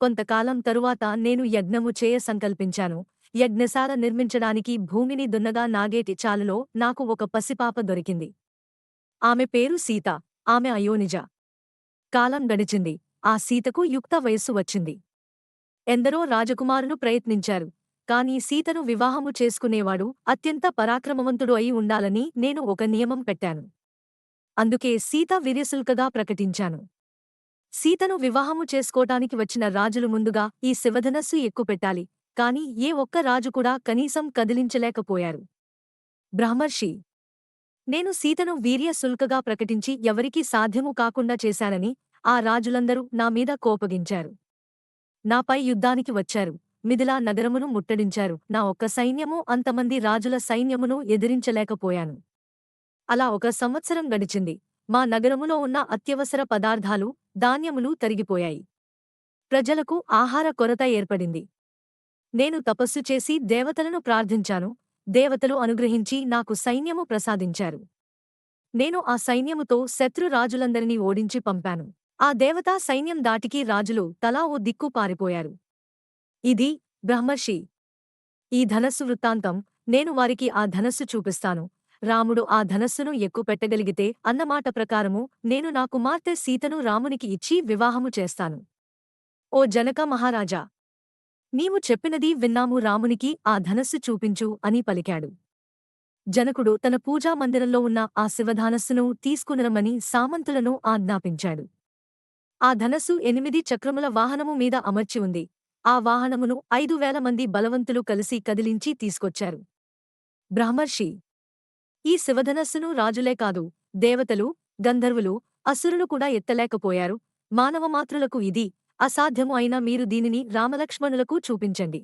కొంతకాలం తరువాత నేను యజ్ఞము చేయ సంకల్పించాను. యజ్ఞశాల నిర్మించడానికి భూమిని దున్నగా నాగేటి చాలులో నాకు ఒక పసిపాప దొరికింది. ఆమె పేరు సీత ఆమె అయోనిజ. కాలం గడిచింది. ఆ సీతకు యుక్త వయస్సు వచ్చింది. ఎందరో రాజకుమారులు ప్రయత్నించారు. కాని సీతను వివాహము చేసుకునేవాడు అత్యంత పరాక్రమవంతుడు అయి ఉండాలని నేను ఒక నియమం పెట్టాను. అందుకే సీత వీర్యశుల్కగా ప్రకటించాను. సీతను వివాహము చేసుకోటానికి వచ్చిన రాజులు ముందుగా ఈ శివధనస్సు ఎక్కుపెట్టాలి. కాని ఏ ఒక్క రాజు కూడా కనీసం కదిలించలేకపోయారు. బ్రహ్మర్షి నేను సీతను వీర్యశుల్కగా ప్రకటించి ఎవరికీ సాధ్యము కాకుండా చేశానని ఆ రాజులందరూ నా మీద కోపగించారు. నాపై యుద్ధానికి వచ్చారు. మిథిలా నగరమును ముట్టడించారు. నా ఒక్క సైన్యము అంతమంది రాజుల సైన్యమును ఎదిరించలేకపోయాను. అలా ఒక సంవత్సరం గడిచింది. మా నగరములో ఉన్న అత్యవసర పదార్థాలు ధాన్యములు తరిగిపోయాయి. ప్రజలకు ఆహార కొరత ఏర్పడింది. నేను తపస్సు చేసి దేవతలను ప్రార్థించాను. దేవతలు అనుగ్రహించి నాకు సైన్యము ప్రసాదించారు. నేను ఆ సైన్యముతో శత్రు రాజులందరినీ ఓడించి పంపాను. ఆ దేవతా సైన్యం దాటికి రాజులు తలా ఓ దిక్కు పారిపోయారు. ఇది బ్రహ్మర్షి. ఈ ధనస్సు వృత్తాంతం. నేను వారికి ఆ ధనస్సు చూపిస్తాను. రాముడు ఆ ధనస్సును ఎక్కుపెట్టగలిగితే అన్నమాట ప్రకారము నేను నా కుమార్తె సీతను రామునికి ఇచ్చి వివాహము చేస్తాను. ఓ జనక మహారాజా! నీవు చెప్పినది విన్నాము రామునికి ఆ ధనస్సు చూపించు అని పలికాడు. జనకుడు తన పూజా మందిరంలో ఉన్న ఆ శివధానస్సును తీసుకునరమని సామంతులను ఆజ్ఞాపించాడు. ఆ ధనస్సు ఎనిమిది చక్రముల వాహనము మీద అమర్చి ఉంది. ఆ వాహనమును ఐదు వేల మంది బలవంతులు కలిసి కదిలించి తీసుకొచ్చారు. బ్రహ్మర్షి! ఈ శివధనస్సును రాజులే కాదు దేవతలు గంధర్వులు అసురులు కూడా ఎత్తలేకపోయారు. మానవమాత్రులకు ఇది అసాధ్యము అయినా మీరు దీనిని రామలక్ష్మణులకు చూపించండి.